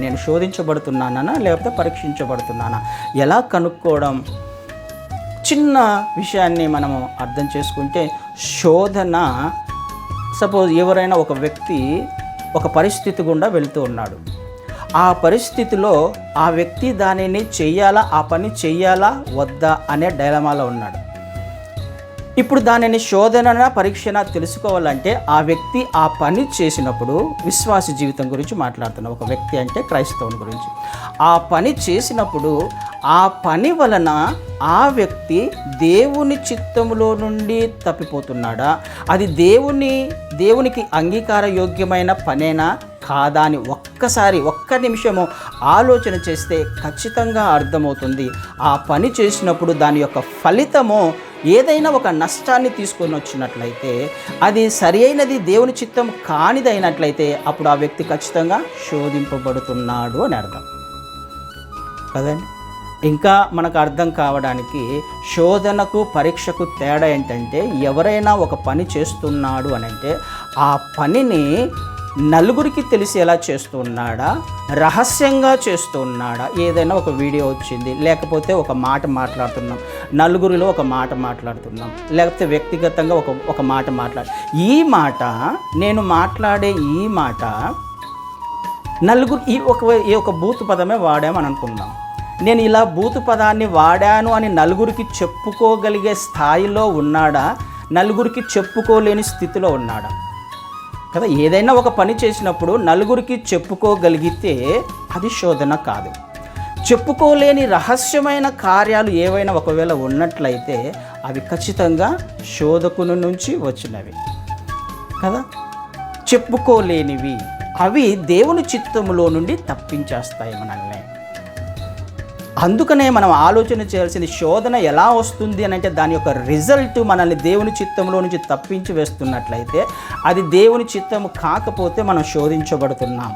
నేను శోధించబడుతున్నానా లేకపోతే పరీక్షించబడుతున్నానా? ఎలా కనుక్కోవడం? చిన్న విషయాన్ని మనము అర్థం చేసుకుంటే శోధన సపోజ్ ఎవరైనా ఒక వ్యక్తి ఒక పరిస్థితి గుండా వెళుతూ ఉన్నాడు. ఆ పరిస్థితిలో ఆ వ్యక్తి దానిని చెయ్యాలా ఆ పని చెయ్యాలా వద్దా అనే డైలమాలో ఉన్నాడు. ఇప్పుడు దానిని శోధన పరీక్షణ తెలుసుకోవాలంటే ఆ వ్యక్తి ఆ పని చేసినప్పుడు విశ్వాస జీవితం గురించి మాట్లాడుతున్నాం. ఒక వ్యక్తి అంటే క్రైస్తవుని గురించి. ఆ పని చేసినప్పుడు ఆ పని వలన ఆ వ్యక్తి దేవుని చిత్తములో నుండి తప్పిపోతున్నాడా? అది దేవుని దేవునికి అంగీకార యోగ్యమైన పనేనా? కాదా అని ఒక్కసారి ఒక్క నిమిషము ఆలోచన చేస్తే ఖచ్చితంగా అర్థమవుతుంది. ఆ పని చేసినప్పుడు దాని యొక్క ఫలితము ఏదైనా ఒక నష్టాన్ని తీసుకొని వచ్చినట్లయితే అది సరి అయినది దేవుని చిత్తం కానిదైనట్లయితే అప్పుడు ఆ వ్యక్తి ఖచ్చితంగా శోధింపబడుతున్నాడు అని అర్థం. కదండి? ఇంకా మనకు అర్థం కావడానికి శోధనకు పరీక్షకు తేడా ఏంటంటే ఎవరైనా ఒక పని చేస్తున్నాడు అని అంటే ఆ పనిని నలుగురికి తెలిసేలా చేస్తున్నాడా? రహస్యంగా చేస్తున్నాడా? ఏదైనా ఒక వీడియో వచ్చింది లేకపోతే ఒక మాట మాట్లాడుతున్నాం నలుగురిలో ఒక మాట మాట్లాడుతున్నాం లేకపోతే వ్యక్తిగతంగా ఒక ఒక మాట మాట్లాడు ఈ మాట నేను మాట్లాడే ఈ మాట నలుగురు ఈ ఒక ఈ ఒక బూత్ పదమే వాడామని అనుకుందాం. నేను ఇలా బూతు పదాన్ని వాడాను అని నలుగురికి చెప్పుకోగలిగే స్థాయిలో ఉన్నాడా? నలుగురికి చెప్పుకోలేని స్థితిలో ఉన్నాడా? కదా ఏదైనా ఒక పని చేసినప్పుడు నలుగురికి చెప్పుకోగలిగితే అది శోధన కాదు. చెప్పుకోలేని రహస్యమైన కార్యాలు ఏవైనా ఒకవేళ ఉన్నట్లయితే అవి ఖచ్చితంగా శోధకుని నుంచి వచ్చినవి. కదా? చెప్పుకోలేనివి అవి దేవుని చిత్తములో నుండి తప్పించేస్తాయి మనల్ని. అందుకనే మనం ఆలోచన చేయాల్సిన శోధన ఎలా వస్తుంది అని అంటే దాని యొక్క రిజల్ట్ మనల్ని దేవుని చిత్తంలో నుంచి తప్పించి వేస్తున్నట్లయితే అది దేవుని చిత్తము కాకపోతే మనం శోధించబడుతున్నాం.